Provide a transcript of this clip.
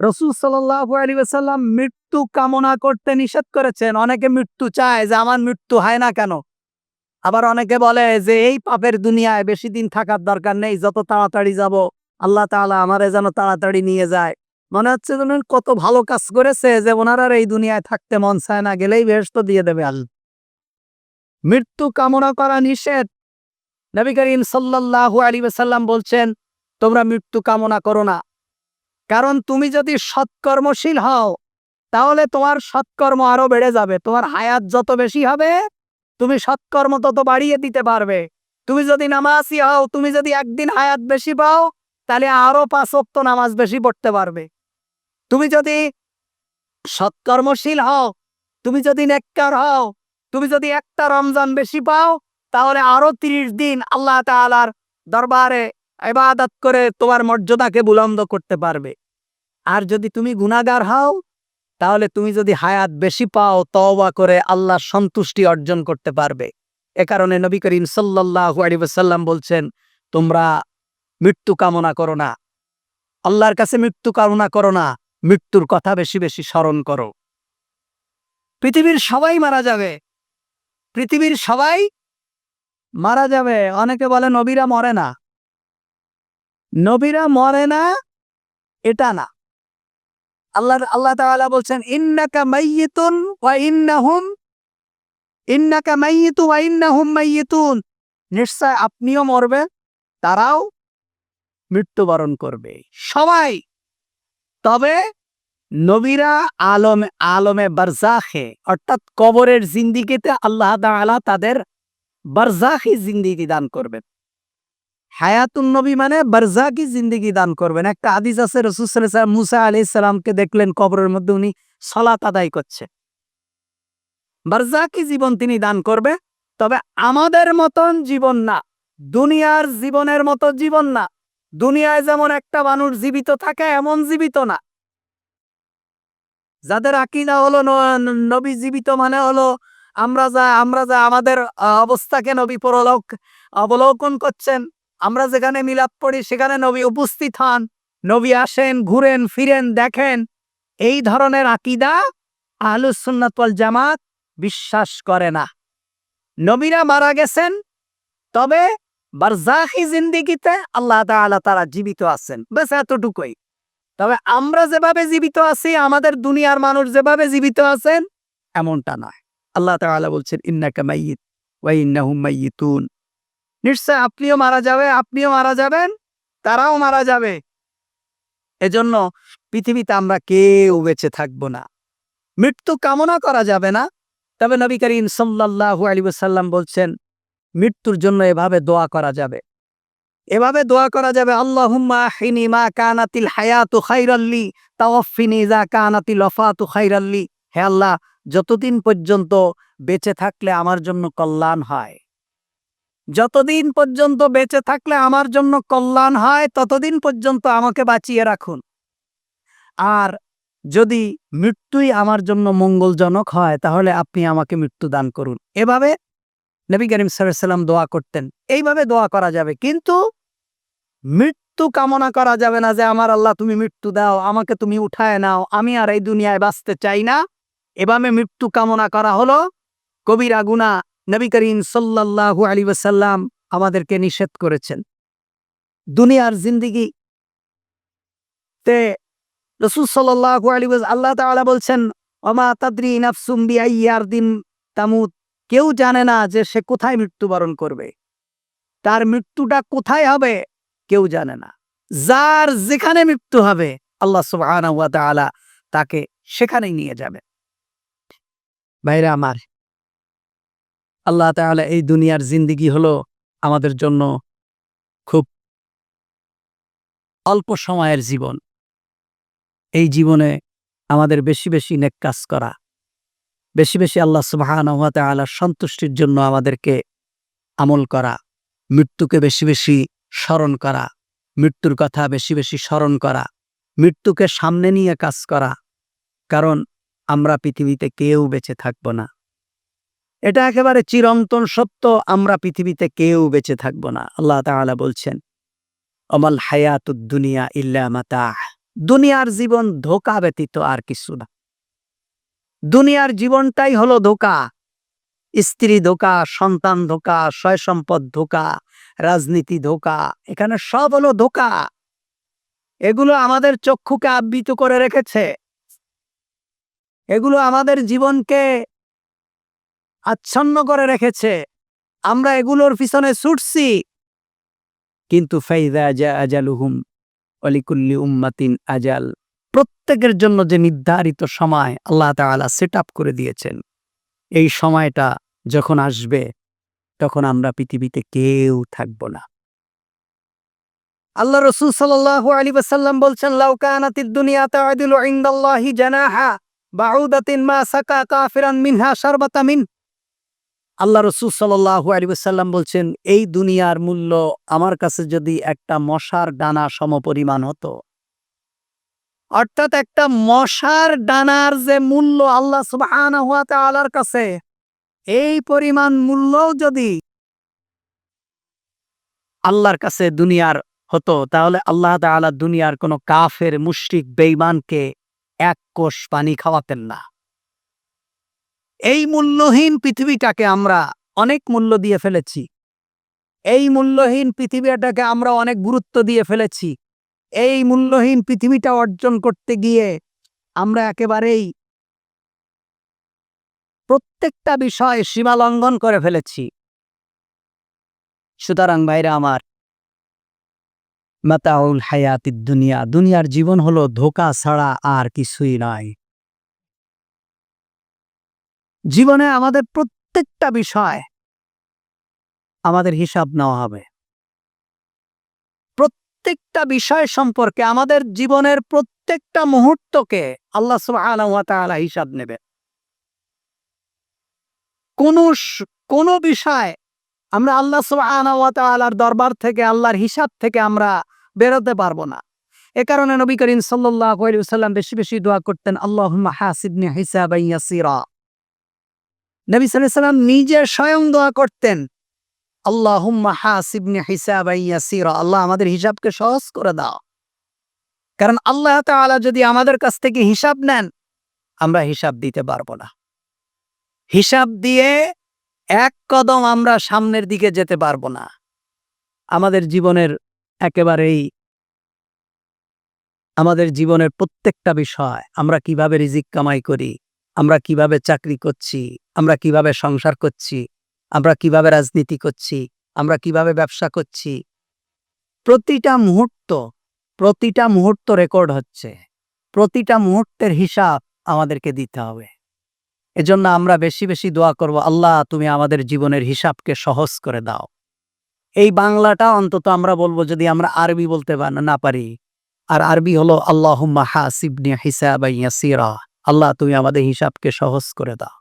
রসুল সাল্লাহ আলী সাল্লাম মৃত্যু কামনা করতে নিষেধ করেছেন। অনেকে মৃত্যু চায় যে আমার মৃত্যু হয় না কেন? আবার অনেকে বলে যে এই পাপের দুনিয়ায় বেশি দিন থাকার দরকার নেই, যত তাড়াতাড়ি যাব, আল্লাহ তাআলা আমারে যেন তাড়াতাড়ি নিয়ে যায়। মনে হচ্ছে কত ভালো কাজ করেছে যে ওনার আর এই দুনিয়ায় থাকতে মন চায় না, গেলেই বেহস্ত দিয়ে দেবে আল্লাহ। মৃত্যু কামনা করা নিষেধ। নবী করিম সাল্লাল্লাহু আলী সাল্লাম বলছেন, তোমরা মৃত্যু কামনা করো না। কারণ তুমি যদি সৎকর্মশীল হও, তাহলে তোমার সৎকর্ম আরও বেড়ে যাবে। তোমার হায়াত যত বেশি হবে, তুমি সৎকর্ম তত বাড়িয়ে দিতে পারবে। তুমি যদি নামাজি হও, তুমি যদি একদিন হায়াত বেশি পাও, তাহলে আরও পাঁচ ওয়াক্ত নামাজ বেশি পড়তে পারবে। তুমি যদি সৎকর্মশীল হও, তুমি যদি নেককার হও, তুমি যদি একটা রমজান বেশি পাও, তাহলে আরও তিরিশ দিন আল্লাহ তাআলার দরবারে ইবাদত করে তোমার মর্যাদাকে বুলন্দ করতে পারবে। আর যদি তুমি গুণাগার হও, তাহলে তুমি যদি হায়াত বেশি পাও, তওবা করে আল্লাহর সন্তুষ্টি অর্জন করতে পারবে। এ কারণে নবী করিম সাল্লাল্লাহু আলাইহি বলছেন, তোমরা মৃত্যু কামনা করো না। আল্লাহর কাছে মৃত্যু কামনা করো না। মৃত্যুর কথা বেশি বেশি স্মরণ করো। পৃথিবীর সবাই মারা যাবে। পৃথিবীর সবাই মারা যাবে। অনেকে বলে, নবীরা মরে না। নবীরা মরে না, এটা না। আল্লাহ আল্লাহ তাআলা বলছেন, ইন্নাকা মাইয়িতুন ওয়া ইন্নাহুম, ইন্নাকা মাইয়িতু ওয়া ইন্নাহুম মাইয়িতুন। নিশ্চয় আপনিও মরবে, তারাও মৃত্যুবরণ করবে। সবাই, তবে নবীরা আলমে আলমে বারজাখে অর্থাৎ কবরের জিন্দিগিতে আল্লাহ তাআলা তাদের বারজাখি জিন্দিগি দান করবেন। হায়াতুন নবী মানে বারজাকি জিন্দিগি দান করবেন। একটা হাদিস আছে, রসুল মুসা আলি সালামকে দেখলেন, কবরের মধ্যে উনি সলাত আদায় করছে। বারজাকি জীবন তিনি দান করবে, তবে আমাদের মতন জীবন না। দুনিয়ার জীবনের মতো জীবন না। দুনিয়ায় যেমন একটা মানুষ জীবিত থাকে, এমন জীবিত না। যাদের আকিদা হলো নবী জীবিত মানে হলো আমরা যা আমরা যা আমাদের অবস্থাকে নবী পরলোক অবলোকন করছেন। আমরা যেখানে মিলাপ পড়ি, সেখানে নবী উপস্থিত হন। নবী আসেন, ঘুরেন, ফিরেন, দেখেন। এই ধরনের আকিদা আহলুসুন্নাত ওয়াল জামাত বিশ্বাস করে না। নবীরা মারা গেছেন, তবে বারজাখি জিন্দিগিতে আল্লাহ তাআলা তারা জীবিত আছেন বেশ এতটুকুই। তবে আমরা যেভাবে জীবিত আছি, আমাদের দুনিয়ার মানুষ যেভাবে জীবিত আছেন, এমনটা নয়। আল্লাহ তাআলা বলছেন, ইন্নাকা মাইয়িত ওয়া ইন্নাহুম মাইয়িতুন। নিশ্চয় আপনিও মারা যাবে, আপনিও মারা যাবেন, তারাও মারা যাবে। এজন্য পৃথিবীতে আমরা কেউ বেঁচে থাকব না। মৃত্যু কামনা করা যাবে না। তবে নবী করিম সাল্লাল্লাহু আলাইহি ওয়াসাল্লাম বলছেন, মৃত্যুর জন্য এভাবে দোয়া করা যাবে। এভাবে দোয়া করা যাবে, আল্লাহুম্মা হিনি মা কানাতিল হায়াতু খাইরাল্লি তাওয়াফিনি কানাতিল ওয়াফাতু খাইরাল্লি হে আল্লাহ, যতদিন পর্যন্ত বেঁচে থাকলে আমার জন্য কল্যাণ হয়। যতদিন পর্যন্ত বেঁচে থাকলে আমার জন্য কল্যাণ হয়, ততদিন পর্যন্ত আমাকে বাঁচিয়ে রাখুন। আর যদি মৃত্যুই আমার জন্য মঙ্গলজনক হয়, তাহলে আপনি আমাকে মৃত্যু দান করুন। এভাবে নবী করিম সাল্লাম দোয়া করতেন। এইভাবে দোয়া করা যাবে। কিন্তু মৃত্যু কামনা করা যাবে না যে, আমার আল্লাহ, তুমি মৃত্যু দাও, আমাকে তুমি উঠায় নাও, আমি আর এই দুনিয়ায় বাঁচতে চাই না। এভাবে মৃত্যু কামনা করা হলো। কবিরা গুনা নবী করিম সাল্লাল্লাহু আলী ওয়াসাল্লাম আমাদেরকে নিষেধ করেছেন। দুনিয়ার জিন্দিগি তে রসুল সাল্লাল্লাহু আলী আল্লাহ তাআলা বলছেন অমা তাদ্রি নাফসুম বিআইয়ার দিন তামুত। কেউ জানে না যে সে কোথায় মৃত্যুবরণ করবে। তার মৃত্যুটা কোথায় হবে কেউ জানে না। যার যেখানে মৃত্যু হবে, আল্লাহ তাআলা তাকে সেখানেই নিয়ে যাবে। ভাইরা আমার আল্লাহ তাআলা এই দুনিয়ার জিন্দিগি হলো আমাদের জন্য খুব অল্প সময়ের জীবন। এই জীবনে আমাদের বেশি বেশি নেক কাজ করা, বেশি বেশি আল্লাহ সুবহানাহু ওয়া তাআলার সন্তুষ্টির জন্য আমাদেরকে আমল করা, মৃত্যুকে বেশি বেশি স্মরণ করা, মৃত্যুর কথা বেশি বেশি স্মরণ করা, মৃত্যুকে সামনে নিয়ে কাজ করা, কারণ আমরা পৃথিবীতে কেউ বেঁচে থাকব না। এটা একেবারে চিরন্তন সত্য, আমরা পৃথিবীতে কেউ বেঁচে থাকব না। আল্লাহ তাআলা বলছেন, অমাল হায়াতুদ দুনিয়া ইল্লা মাতাহ। দুনিয়ার জীবন ধোকা ব্যতীত আর কিছু না। দুনিয়ার জীবনটাই হলো ধোকা। স্ত্রী ধোকা, সন্তান ধোকা সয় সম্পদ ধোকা, রাজনীতি ধোকা, এখানে সব হলো ধোকা। এগুলো আমাদের চক্ষুকে আবৃত করে রেখেছে। এগুলো আমাদের জীবনকে আচ্ছন্ন করে রেখেছে। আমরা এগুলোর পিছনে ছুটছি। কিন্তু ফাইদা আজা আজালুহুম অলিকুল্লি উম্মাতিন আজাল। প্রত্যেকের জন্য যে নির্ধারিত সময় আল্লাহ তাআলা সেট আপ করে দিয়েছেন, এই সময়টা যখন আসবে, তখন আমরা পৃথিবীতে কেউ থাকব না। আল্লাহ রসুল আলাইহি ওয়াসাল্লাম বলছেন, লাউ দুনিয়া জানাহা বাউদাতিন মা সাকা কাফিরান মিনহা শারবাতা মিন আল্লাহ রসুল আলাইহি বলছেন, এই দুনিয়ার মূল্য আমার কাছে যদি একটা মশার ডানা সমপরিমাণ হতো। অর্থাৎ একটা মশার ডানার যে মূল্য আল্লাহ সুবহানাহু ওয়া তাআলার কাছে, এই পরিমাণ মূল্য যদি আল্লাহর কাছে দুনিয়ার হতো, তাহলে আল্লাহ তাআলা দুনিয়ার কোনো কাফের, মুশরিক, বেঈমানকে এক কোষ পানি খাওয়াতেন না। এই মূল্যহীন পৃথিবীটাকে আমরা অনেক মূল্য দিয়ে ফেলেছি। এই মূল্যহীন পৃথিবীটাকে আমরা অনেক গুরুত্ব দিয়ে ফেলেছি। এই মূল্যহীন পৃথিবীটা অর্জন করতে গিয়ে আমরা একেবারেই প্রত্যেকটা বিষয় সীমা লঙ্ঘন করে ফেলেছি। সুতরাং ভাইরা আমার, মাতাউল হায়াতি দুনিয়া, দুনিয়ার জীবন হলো ধোকা ছাড়া আর কিছুই নয়। জীবনে আমাদের প্রত্যেকটা বিষয় আমাদের হিসাব নেওয়া হবে। প্রত্যেকটা বিষয় সম্পর্কে আমাদের জীবনের প্রত্যেকটা মুহূর্তকে আল্লাহ ওয়া হিসাব নেবে। কোন কোন বিষয় আমরা আল্লাহ সুবহানাহু দরবার থেকে, আল্লাহর হিসাব থেকে আমরা বেরোতে পারব না। এ কারণে নবী করিম সাল্লাল্লাহু আলাইহি ওয়াসাল্লাম বেশি বেশি দোয়া করতেন আল্লাহ হাসিবনি ইয়াসিরা। নবী সাল্লাম নিজে স্বয়ং দোয়া করতেন, আল্লাহুম্মা হাসিবনি ইয়াসিরা আল্লাহ আমাদের হিসাবকে সহজ করে দাও। কারণ আল্লাহ তাআলা যদি আমাদের কাছ থেকে হিসাব নেন, আমরা হিসাব দিতে পারব না। হিসাব দিয়ে এক কদম আমরা সামনের দিকে যেতে পারব না। আমাদের জীবনের একেবারেই, আমাদের জীবনের প্রত্যেকটা বিষয় আমরা কীভাবে রিজিক কামাই করি আমরা কীভাবে চাকরি করছি, আমরা কীভাবে সংসার করছি, আমরা কীভাবে রাজনীতি করছি, আমরা কীভাবে ব্যবসা করছি। প্রতিটা মুহূর্ত প্রতিটা মুহূর্ত রেকর্ড হচ্ছে। প্রতিটা মুহূর্তের হিসাব আমাদেরকে দিতে হবে। এজন্য আমরা বেশি বেশি দোয়া করব, আল্লাহ, তুমি আমাদের জীবনের হিসাবকে সহজ করে দাও। এই বাংলাটা অন্তত আমরা বলব যদি আমরা আরবি বলতে না পারি। আর আরবি হলো, আল্লাহুম্মা হাসিবনি হিসাবান ইয়াসিরা। আল্লাহ তুমি আমাদের হিসাবকে সহজ করে দাও।